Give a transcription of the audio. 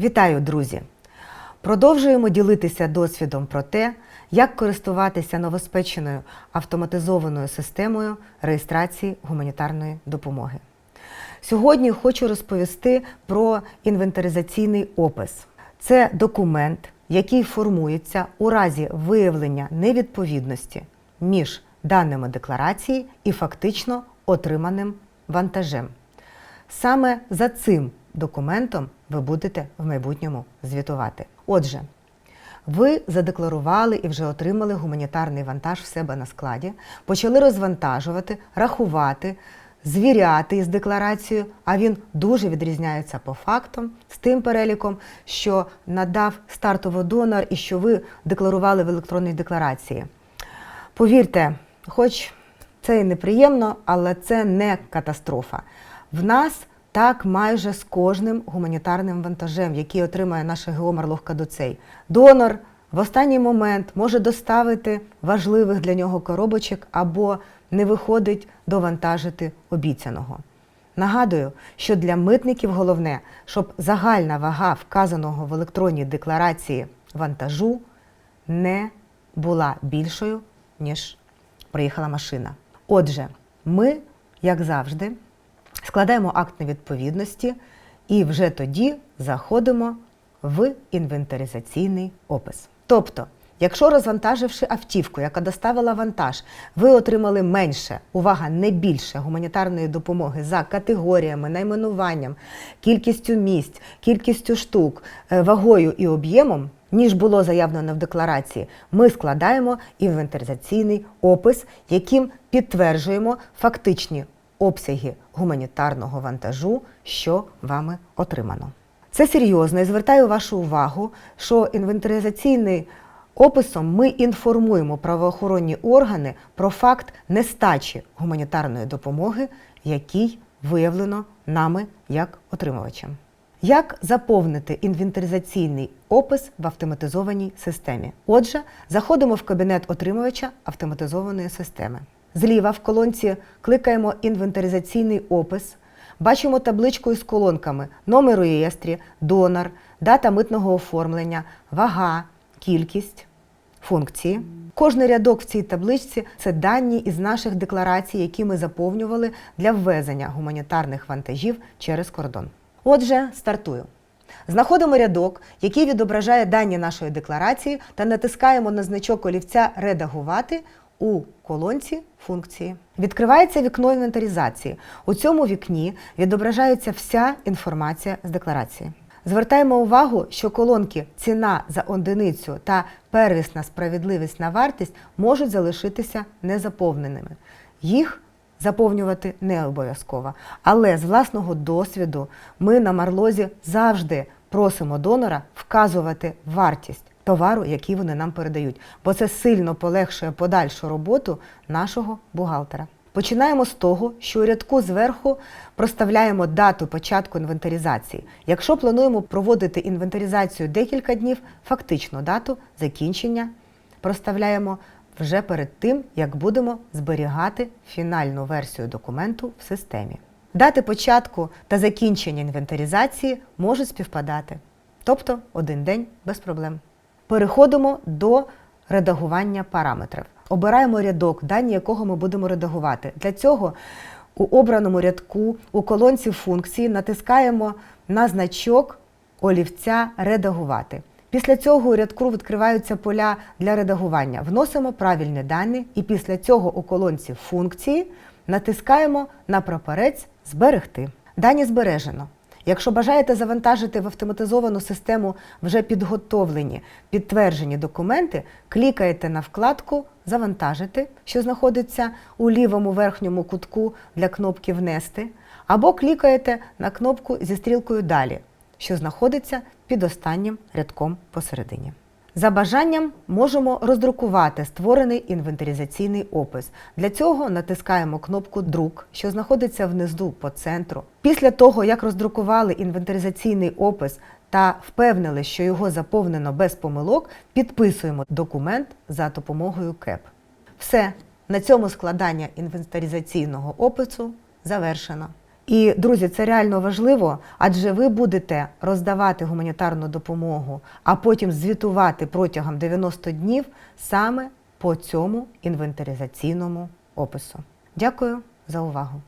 Вітаю, друзі! Продовжуємо ділитися досвідом про те, як користуватися новоспеченою автоматизованою системою реєстрації гуманітарної допомоги. Сьогодні хочу розповісти про інвентаризаційний опис. Це документ, який формується у разі виявлення невідповідності між даними декларації і фактично отриманим вантажем. Саме за цим документом ви будете в майбутньому звітувати. Отже, ви задекларували і вже отримали гуманітарний вантаж в себе на складі, почали розвантажувати, рахувати, звіряти із декларацією, а він дуже відрізняється по фактам з тим переліком, що надав стартово донор і що ви декларували в електронній декларації. Повірте, хоч це і неприємно, але це не катастрофа. В нас так майже з кожним гуманітарним вантажем, який отримає наша геомар Кадуцей. Донор в останній момент може доставити важливих для нього коробочок або не виходить довантажити обіцяного. Нагадую, що для митників головне, щоб загальна вага вказаного в електронній декларації вантажу не була більшою, ніж приїхала машина. Отже, ми, як завжди, складаємо акт невідповідності і вже тоді заходимо в інвентаризаційний опис. Тобто, якщо розвантаживши автівку, яка доставила вантаж, ви отримали менше, увага, не більше гуманітарної допомоги за категоріями, найменуванням, кількістю місць, кількістю штук, е, вагою і об'ємом, ніж було заявлено в декларації, ми складаємо інвентаризаційний опис, яким підтверджуємо фактичні обсяги гуманітарного вантажу, що вами отримано. Це серйозно і звертаю вашу увагу, що інвентаризаційний описом ми інформуємо правоохоронні органи про факт нестачі гуманітарної допомоги, який виявлено нами як отримувачем. Як заповнити інвентаризаційний опис в автоматизованій системі? Отже, заходимо в кабінет отримувача автоматизованої системи. Зліва в колонці кликаємо інвентаризаційний опис, бачимо табличку із колонками номер у реєстрі, донор, дата митного оформлення, вага, кількість, функції. Кожний рядок в цій табличці це дані із наших декларацій, які ми заповнювали для ввезення гуманітарних вантажів через кордон. Отже, стартую. Знаходимо рядок, який відображає дані нашої декларації, та натискаємо на значок олівця Редагувати у колонці функції. Відкривається вікно інвентаризації. У цьому вікні відображається вся інформація з декларації. Звертаємо увагу, що колонки ціна за одиницю та первісна справедливість на вартість можуть залишитися незаповненими. Їх заповнювати не обов'язково. Але з власного досвіду ми на марлозі завжди просимо донора вказувати вартість товару, який вони нам передають, бо це сильно полегшує подальшу роботу нашого бухгалтера. Починаємо з того, що у рядку зверху проставляємо дату початку інвентаризації. Якщо плануємо проводити інвентаризацію декілька днів, фактично дату закінчення проставляємо вже перед тим, як будемо зберігати фінальну версію документу в системі. Дати початку та закінчення інвентаризації можуть співпадати, тобто один день без проблем. Переходимо до редагування параметрів. Обираємо рядок, дані якого ми будемо редагувати. Для цього у обраному рядку у колонці функції натискаємо на значок олівця Редагувати. Після цього у рядку відкриваються поля для редагування. Вносимо правильні дані і після цього у колонці функції натискаємо на прапорець Зберегти. Дані збережено. Якщо бажаєте завантажити в автоматизовану систему вже підготовлені підтверджені документи, клікаєте на вкладку Завантажити, що знаходиться у лівому верхньому кутку для кнопки Внести, або клікаєте на кнопку зі стрілкою Далі, що знаходиться під останнім рядком посередині. За бажанням можемо роздрукувати створений інвентаризаційний опис. Для цього натискаємо кнопку Друк, що знаходиться внизу по центру. Після того, як роздрукували інвентаризаційний опис та впевнили, що його заповнено без помилок, підписуємо документ за допомогою КЕП. Все, на цьому складання інвентаризаційного опису завершено. І друзі, це реально важливо, адже ви будете роздавати гуманітарну допомогу, а потім звітувати протягом 90 днів саме по цьому інвентаризаційному опису. Дякую за увагу!